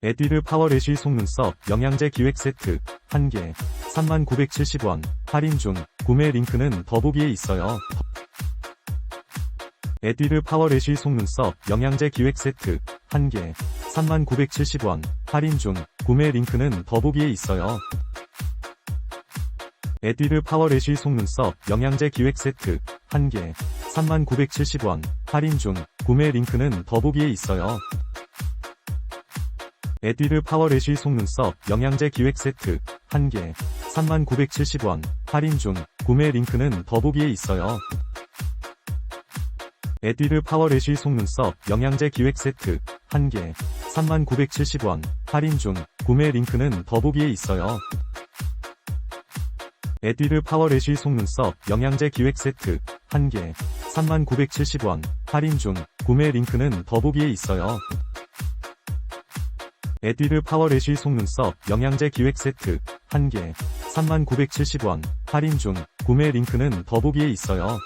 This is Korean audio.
에뛰드 파워레쉬 속눈썹 영양제 기획 세트 1개. 3970원. 할인 중. 구매 링크는 더보기에 있어요. 에뛰드 파워레쉬 속눈썹 영양제 기획 세트 1개. 3970원. 할인 중. 구매 링크는 더보기에 있어요. 에뛰드 파워레쉬 속눈썹 영양제 기획 세트 1개. 3970원. 할인 중. 구매 링크는 더보기에 있어요. 에뛰드 파워레쉬 속눈썹 영양제 기획 세트 1개. 3970원. 할인 중. 구매 링크는 더보기에 있어요. 에뛰드 파워레쉬 속눈썹 영양제 기획 세트 1개. 3970원. 할인 중. 구매 링크는 더보기에 있어요. 에뛰드 파워레쉬 속눈썹 영양제 기획 세트 1개. 3970원. 할인 중. 구매 링크는 더보기에 있어요. 에뛰드 파워레쉬 속눈썹 영양제 기획 세트 1개 3970원 할인 중 구매 링크는 더보기에 있어요.